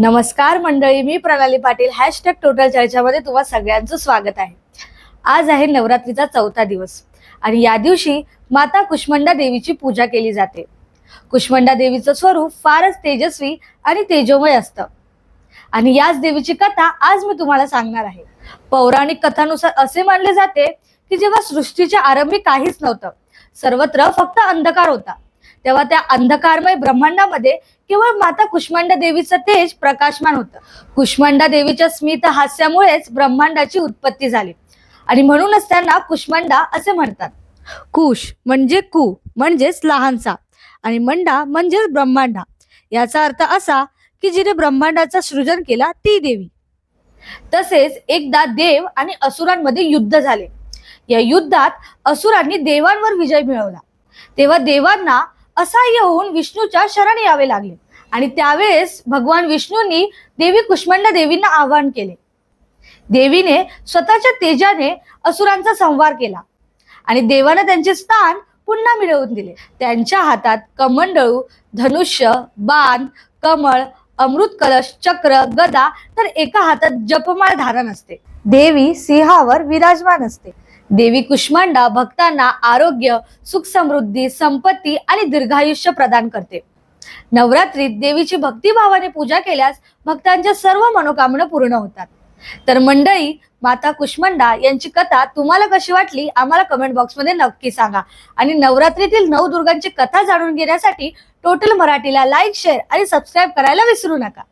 नमस्कार मंडळी मी प्रणाली पाटील हॅशटॅग टोटल चर्चामध्ये तुम्हा सगळ्यांचं स्वागत आहे. आज आहे नवरात्रीचा चौथा दिवस आणि या दिवशी माता कुष्मंडा देवीची पूजा केली जाते. कुष्मंडा देवीचं स्वरूप फारच तेजस्वी आणि तेजोमय असतं. आणि याच देवीची कथा आज मी तुम्हाला सांगणार आहे. पौराणिक कथानुसार असे मानले जाते की जेव्हा सृष्टीच्या आरंभी काहीच नव्हतं सर्वत्र फक्त अंधकार होता. तेव्हा त्या अंधकारमय ब्रह्मांडामध्ये केवळ माता कुष्मांडा देवीचं तेज प्रकाशमान होतं. कुष्मांडा देवीच्या स्मित हास्यामुळेच ब्रह्मांडाची उत्पत्ती झाली. आणि म्हणूनच त्यांना कुष्मांडा असे म्हणतात. कुश म्हणजे कु म्हणजेच लहानसा. आणि मंडा म्हणजेच ब्रह्मांडा. याचा अर्थ असा की जिने ब्रह्मांडाचा सृजन केला ती देवी. तसेच एकदा देव आणि असुरांमध्ये युद्ध झाले. या युद्धात असुरांनी देवांवर विजय मिळवला. तेव्हा देवांना असह्य होऊन विष्णूच्या शरण यावे लागले. आणि त्यावेळेस भगवान विष्णूंनी देवी कुष्मंड देवींना आवाहन केले. देवीने स्वतःच्या तेजाने असुरांचा संहार केला. आणि देवाने त्यांचे स्थान पुन्हा मिळवून दिले. त्यांच्या हातात कमंडळू धनुष्य बाण कमळ अमृत कलश चक्र गदा तर एका हातात जपमाळ धारण असते. देवी सिंहावर विराजमान असते. देवी कुष्मांडा भक्तांना आरोग्य सुख समृद्धी संपत्ती आणि दीर्घायुष्य प्रदान करते. नवरात्रीत देवीची भक्तिभावाने पूजा केल्यास भक्तांच्या सर्व मनोकामना पूर्ण होतात. तर मंडळी माता कुष्मंडा यांची कथा तुम्हाला कशी वाटली आम्हाला कमेंट बॉक्समध्ये नक्की सांगा. आणि नवरात्रीतील नवदुर्गांची कथा जाणून घेण्यासाठी टोटल मराठीला लाईक शेअर आणि सबस्क्राईब करायला विसरू नका.